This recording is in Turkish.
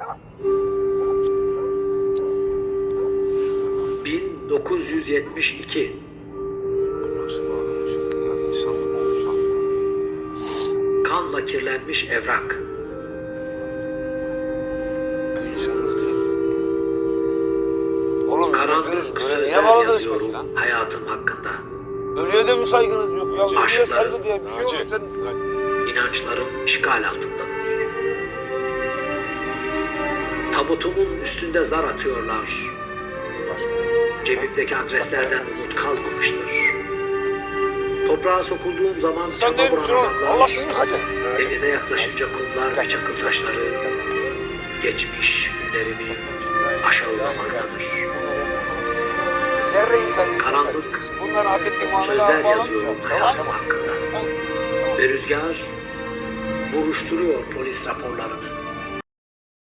...1972... Nasıl bağlamış? Ya insanlık mı olsa? ...kanla kirlenmiş evrak... Oğlum ...karanlık böyle niye bağladınız yazıyorum lan? hayatım hakkında... Ölüye de mi saygınız yok? Ya ölüye saygı diye bir şey yok. Sen ...inançlarım işgal altında. Tabutumun üstünde zar atıyorlar... Cebimdeki adreslerden umut kalmamıştır. Toprağa sokulduğum zaman Sen misin vuran adamlar. Denize yaklaşınca kumlar ve çakıl taşları geçmiş günlerimi aşağılamaktadır. Zerre insanı Karanlık. Bunların hak ettiği Sözler yazıyorum ya. hayatım hakkında. Ve rüzgar buruşturuyor polis raporlarını.